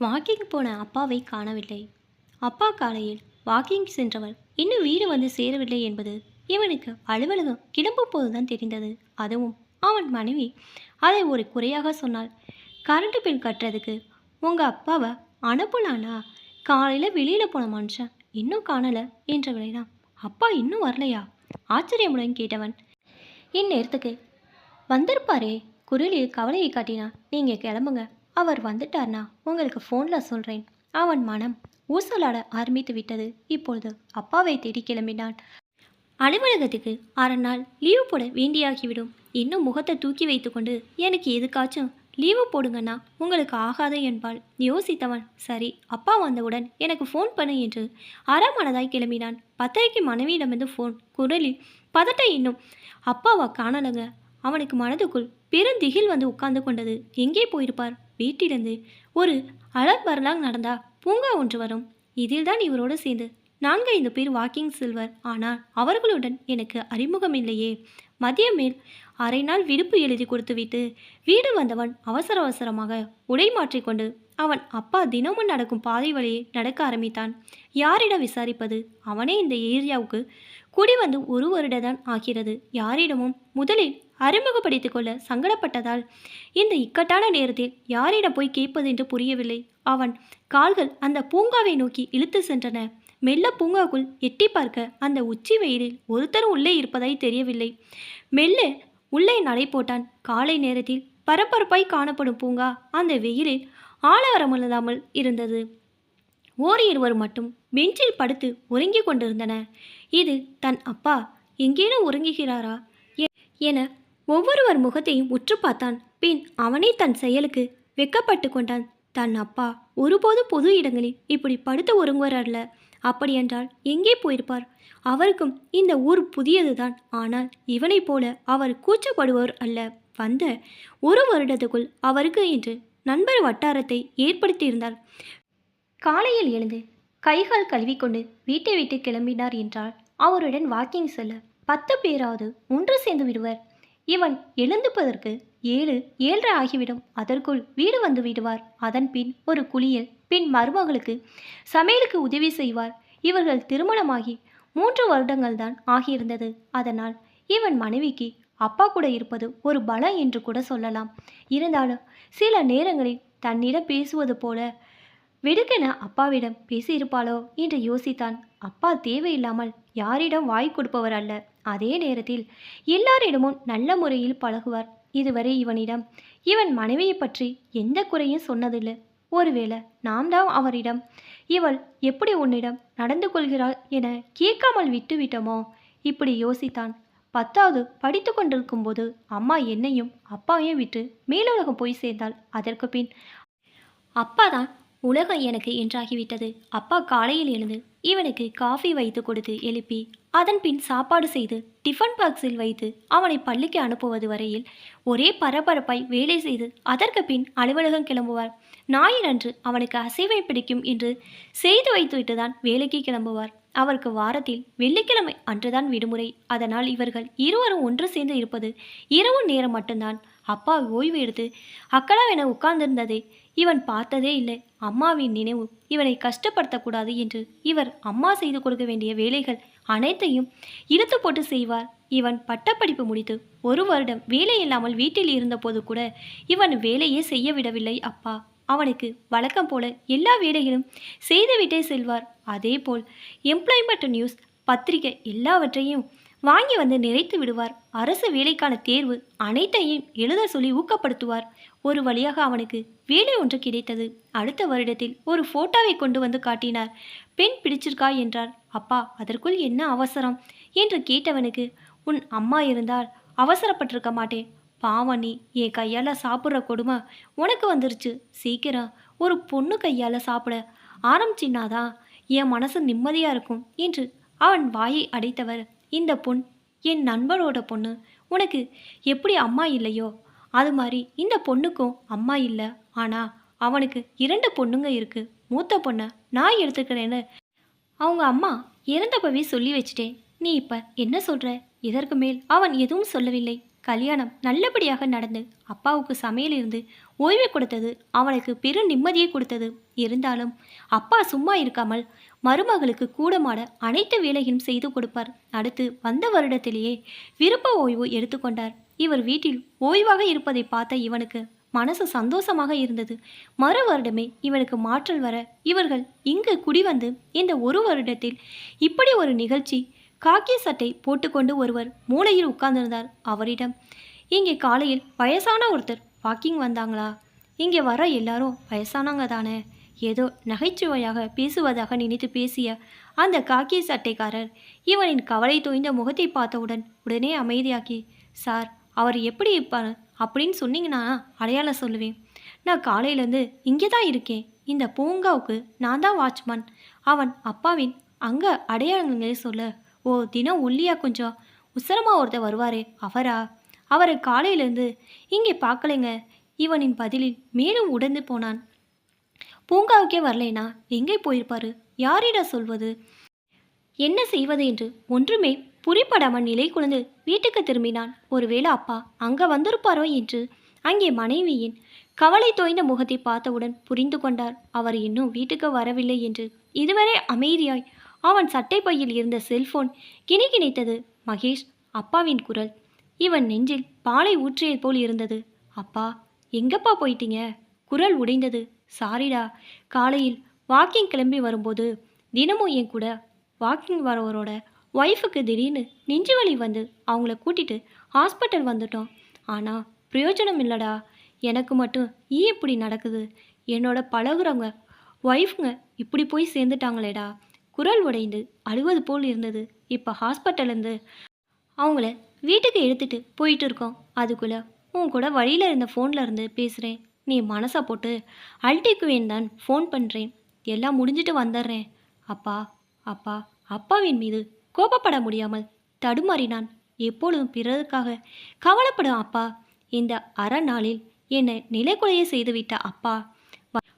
Walking போன அப்பாவை காணவில்லை. அப்பா காலையில் வாக்கிங் சென்றவர் இன்னும் வீடு வந்து சேரவில்லை என்பது இவனுக்கு அலுவலகம் கிளம்பும் போதுதான் தெரிந்தது. அதுவும் அவன் மனைவி. அதை ஒரு குறையாக சொன்னாள். கரண்ட் பில் கட்டுறதுக்கு உங்கள் அப்பாவை அனுப்பலானா காலையில் வெளியில் போன மனுஷன் இன்னும் காணலை என்றவளைதான் அப்பா இன்னும் வரலையா? ஆச்சரியமுடன் கேட்டவன். இந்நேரத்துக்கு வந்திருப்பாரே. குரலில் கவலையை காட்டினா நீங்கள் கிளம்புங்க. அவர் வந்துட்டார்னா உங்களுக்கு ஃபோனில் சொல்கிறேன் அவன் மனம் ஊசலாட ஆரம்பித்து விட்டது. இப்பொழுது அப்பாவை தேடி கிளம்பினான். அலுவலகத்துக்கு அரை நாள் லீவு போட வேண்டியாகிவிடும். இன்னும் முகத்தை தூக்கி வைத்துக்கொண்டு எனக்கு எதுக்காச்சும் லீவு போடுங்கன்னா உங்களுக்கு ஆகாது என்பாள். யோசித்தவன் சரி அப்பா வந்தவுடன் எனக்கு ஃபோன் பண்ணு என்று அறமனதாய் கிளம்பினான். பத்தரைக்கு மனைவியிடமிருந்து ஃபோன் குரலில் பதட்டம் இன்னும். அப்பாவா காணலங்க. அவனுக்கு மனதுக்குள் பெருந்திகில் வந்து உட்கார்ந்து கொண்டது. எங்கே போயிருப்பார்? வீட்டிலிருந்து ஒரு அலர்பர்லாங் நடந்தா பூங்கா ஒன்று வரும். இதில்தான் இவரோடு சேர்ந்து நான்கு ஐந்து பேர் வாக்கிங் செல்வர் ஆனால் அவர்களுடன் எனக்கு அறிமுகம் இல்லையே. மதியம் மேல் அரை நாள் விடுப்பு எழுதி கொடுத்துவிட்டு வீடு வந்தவன் அவசர அவசரமாக உடை மாற்றிக்கொண்டு அவன் அப்பா தினமும் நடக்கும் பாதை வழியே நடக்க ஆரம்பித்தான். யாரிடம் விசாரிப்பது அவனே இந்த ஏரியாவுக்கு குடி வந்து ஒரு வருடதான் ஆகிறது. யாரிடமும் முதலில் அறிமுகப்படுத்திக் கொள்ள சங்கடப்பட்டதால் இந்த இக்கட்டான நேரத்தில் யாரிடம் போய் கேட்பது என்று புரியவில்லை. அவன் கால்கள் அந்த பூங்காவை நோக்கி இழுத்து சென்றன. மெல்ல பூங்காக்குள் எட்டி பார்க்க அந்த உச்சி வெயிலில் ஒருத்தரும் உள்ளே இருப்பதாய் தெரியவில்லை. மெல்ல உள்ளே நடை போட்டான். காலை நேரத்தில் பரபரப்பாய் காணப்படும் பூங்கா அந்த வெயிலில் ஆளவரமில்லாமல் இருந்தது. ஓர் இருவர் மட்டும் பெஞ்சில் படுத்து உறங்கிக் கொண்டிருந்தன இது தன் அப்பா. எங்கேனும் உறங்குகிறாரா? என ஒவ்வொருவர் முகத்தையும் உற்று பார்த்தான். பின் அவனே தன் செயலுக்கு வெக்கப்பட்டு கொண்டான். தன் அப்பா ஒருபோது பொது இடங்களில் இப்படி படுத்து ஒருங்குவர் அல்ல அப்படியென்றால் எங்கே போயிருப்பார்? அவருக்கும் இந்த ஊர் புதியதுதான். ஆனால் இவனைப் போல அவர் கூச்சப்படுவர் அல்ல. வந்த ஒரு வருடத்துக்குள் அவருக்கு என்று நண்பர் வட்டாரத்தை ஏற்படுத்தியிருந்தார். காலையில் எழுந்து கைகால் கழுவிக்கொண்டு வீட்டை விட்டு கிளம்பினார் என்றால் அவருடன் வாக்கிங் செல்ல பத்து பேராவது ஒன்று சேர்ந்து விடுவர். இவன் எழுந்துப்பதற்கு ஏழு ஏழரை ஆகிவிடும். அதற்குள் வீடு வந்து விடுவார். அதன் பின் ஒரு குளியல். பின் மருமகளுக்கு சமையலுக்கு உதவி செய்வார். இவர்கள் திருமணமாகி மூன்று வருடங்கள் தான் ஆகியிருந்தது. அதனால் இவன் மனைவிக்கு அப்பா கூட இருப்பது ஒரு பலம் என்று கூட சொல்லலாம். இருந்தாலும் சில நேரங்களில் தன்னிடம் பேசுவது போல வெடுக்கென அப்பாவிடம் பேசியிருப்பாளோ? என்று யோசித்தான். அப்பா தேவையில்லாமல் யாரிடம் வாய் கொடுப்பவர் அல்ல. அதே நேரத்தில் எல்லாரிடமும் நல்ல முறையில் பழகுவார். இதுவரை இவனிடம் இவன் மனைவியை பற்றி எந்த குறையும் சொன்னதில்லை. ஒருவேளை நாம் தான் அவரிடம் இவள் எப்படி உன்னிடம் நடந்து கொள்கிறாள் என கேட்காமல் விட்டு விட்டோமோ? இப்படி யோசித்தான். பத்தாவது படித்து கொண்டிருக்கும்போது அம்மா என்னையும் அப்பாவையும் விட்டு மேலுலகம் போய் சேர்ந்தாள். அதற்கு பின் அப்பா தான் உலகம் எனக்கு என்றாகிவிட்டது. அப்பா காலையில் எழுந்து இவனுக்கு காஃபி வைத்து கொடுத்து எழுப்பி அதன் பின் சாப்பாடு செய்து டிஃபன் பாக்ஸில் வைத்து அவனை பள்ளிக்கு அனுப்புவது வரையில் ஒரே பரபரப்பாய் வேலை செய்து அதற்கு பின் அலுவலகம் கிளம்புவார். ஞாயிறன்று அவனுக்கு அசைவை பிடிக்கும் என்று செய்து வைத்துவிட்டு தான் வேலைக்கு கிளம்புவார். அவருக்கு வாரத்தில் வெள்ளிக்கிழமை அன்றுதான் விடுமுறை. அதனால் இவர்கள் இருவரும் ஒன்று சேர்ந்து இருப்பது இரவு நேரம் மட்டும்தான். அப்பா ஓய்வு எடுத்து அக்கடாவென உட்கார்ந்திருந்ததை இவன் பார்த்ததே இல்லை. அம்மாவின் நினைவு இவனை கஷ்டப்படுத்தக்கூடாது என்று இவர் அம்மா செய்து கொடுக்க வேண்டிய வேலைகள் அனைத்தையும் இழுத்து போட்டு செய்வார். இவன் பட்டப்படிப்பு முடித்து ஒரு வருடம் வேலை இல்லாமல் வீட்டில் இருந்தபோது கூட இவன் வேலையே செய்ய விடவில்லை அப்பா. அவனுக்கு வழக்கம் போல எல்லா வேலைகளும் செய்துவிட்டே செல்வார். அதேபோல் எம்ப்ளாய்மெண்ட் நியூஸ் பத்திரிகை எல்லாவற்றையும் வாங்கி வந்து நிறைத்து விடுவார். அரசு வேலைக்கான தேர்வு அனைத்தையும் எழுத சொல்லி ஊக்கப்படுத்துவார். ஒரு வழியாக அவனுக்கு வேலை ஒன்று கிடைத்தது. அடுத்த வருடத்தில் ஒரு போட்டோவை கொண்டு வந்து காட்டினார். பெண் பிடிச்சிருக்கா? என்றார். அப்பா அதற்குள் என்ன அவசரம்? என்று கேட்டவனுக்கு உன் அம்மா இருந்தால் அவசரப்பட்டிருக்க மாட்டேன். பாவம் நீ என் கையால் சாப்பிட்ற கொடுமை உனக்கு வந்துருச்சு. சீக்கிரம் ஒரு பொண்ணு கையால் சாப்பிட ஆரம்பிச்சின்னாதான் என் மனசு நிம்மதியாக இருக்கும்? என்று அவன் வாயை அடைத்தவர். இந்த பொன் என் நண்பரோட பொண்ணு. உனக்கு எப்படி அம்மா இல்லையோ? அது மாதிரி இந்த பொண்ணுக்கும் அம்மா இல்லை. ஆனால் அவனுக்கு இரண்டு பொண்ணுங்க இருக்குது மூத்த பொண்ணை நான் எடுத்துக்கிறேன்னு அவங்க அம்மா இறந்தப்பவே சொல்லி வச்சிட்டேன். நீ இப்போ என்ன சொல்கிற இதற்கு மேல் அவன் எதுவும் சொல்லவில்லை. கல்யாணம் நல்லபடியாக நடந்து அப்பாவுக்கு சமையல் இருந்து ஓய்வு கொடுத்தது அவனுக்கு பெரு நிம்மதியை கொடுத்தது. இருந்தாலும் அப்பா சும்மா இருக்காமல் மருமகளுக்கு கூடமாட அனைத்து வேலையும் செய்து கொடுப்பார். அடுத்து வந்த வருடத்திலேயே விருப்ப ஓய்வு எடுத்துக்கொண்டார். இவர் வீட்டில் ஓய்வாக இருப்பதை பார்த்த இவனுக்கு மனசு சந்தோஷமாக இருந்தது. மறு வருடமே இவனுக்கு மாற்றல் வர இவர்கள் இங்கு குடிவந்து இந்த ஒரு வருடத்தில் இப்படி ஒரு நிகழ்ச்சி காக்கி சட்டை போட்டுக்கொண்டு ஒருவர் மூலையில் உட்கார்ந்திருந்தார் அவரிடம். இங்கே காலையில் வயசான ஒருத்தர் வாக்கிங் வந்தாங்களா? இங்கே வர எல்லாரும் வயசானவங்க தானே? ஏதோ நகைச்சுவையாக பேசுவதாக நினைத்து பேசிய அந்த காக்கி சட்டைக்காரர் இவனின் கவலை தோய்ந்த முகத்தை பார்த்தவுடன் உடனே அமைதியாக்கி சார் அவர் எப்படி இருப்பார் அப்படின்னு சொன்னீங்கன்னா அடையாளம் சொல்லுவேன். நான் காலையிலேருந்து இங்கே தான் இருக்கேன். இந்த பூங்காவுக்கு நான் தான் வாட்ச்மேன். அவன் அப்பாவின் அங்கே அடையாளங்களே சொல்ல ஓ தினம் ஒல்லியா கொஞ்சம் உசரமாக ஒருத்தர் வருவாரே அவரா? அவரை காலையிலேருந்து இங்கே பார்க்கலைங்க. இவனின் பதிலில் மேலும் உடந்து போனான். பூங்காவுக்கே வரலைனா எங்கே போயிருப்பாரு? யாரிடம் சொல்வது? என்ன செய்வது என்று ஒன்றுமே புரிப்படாமல் நிலை குழந்து வீட்டுக்கு திரும்பினான். ஒருவேளை அப்பா அங்கே வந்திருப்பாரோ என்று அங்கே மனைவியின் கவலை தோய்ந்த முகத்தை பார்த்தவுடன் புரிந்து கொண்டார். அவர் இன்னும் வீட்டுக்கு வரவில்லை என்று. இதுவரை அமைதியாய் அவன் சட்டை பையில் இருந்த செல்போன் கிணிகிணித்தது. மகேஷ் அப்பாவின் குரல். இவன் நெஞ்சில் பாலை ஊற்றியது போல் இருந்தது. அப்பா எங்கப்பா போயிட்டீங்க? குரல் உடைந்தது. சாரிடா காலையில் வாக்கிங் கிளம்பி வரும்போது தினமும் என் கூட வாக்கிங் வரவரோட ஒய்ஃபுக்கு திடீர்னு நெஞ்சு வலி வந்து அவங்கள கூட்டிட்டு ஹாஸ்பிட்டல் வந்துட்டோம். ஆனால் பிரயோஜனம் இல்லைடா. எனக்கு மட்டும் ஏன் இப்படி நடக்குது? என்னோட பழகுறவங்க ஒய்ஃபுங்க இப்படி போய் சேர்ந்துட்டாங்களேடா. குரல் உடைந்து அழுவது போல் இருந்தது. இப்போ ஹாஸ்பிட்டல்லேருந்து அவங்கள வீட்டுக்கு எடுத்துகிட்டு போயிட்டு இருக்கோம். அதுக்குள்ளே உன் கூட வழியில் இருந்த ஃபோனில் இருந்து பேசுகிறேன் நீ மனசை போட்டு அல்டிக்குவேன் தான் ஃபோன் பண்ணுறேன் எல்லாம் முடிஞ்சிட்டு வந்துடுறேன். அப்பா அப்பா அப்பாவின் மீது கோபப்பட முடியாமல் தடுமாறினான். எப்பொழுதும் பிறருக்காக. கவலைப்படும் அப்பா இந்த அரை நாளில் என்னை நிலைக்குலைய செய்துவிட்ட அப்பா. வ-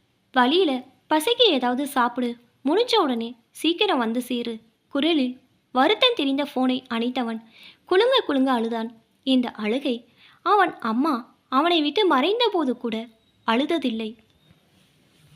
பசிக்கு ஏதாவது சாப்பிடு. முடிஞ்ச உடனே சீக்கிரம் வந்து சேரு. குரலில் வருத்தம் தெரிந்த ஃபோனை அணைத்தவன் குலுங்க குலுங்க அழுதான். இந்த அழுகை அவன் அம்மா அவனை விட்டு மறைந்த போது கூட அழுததில்லை.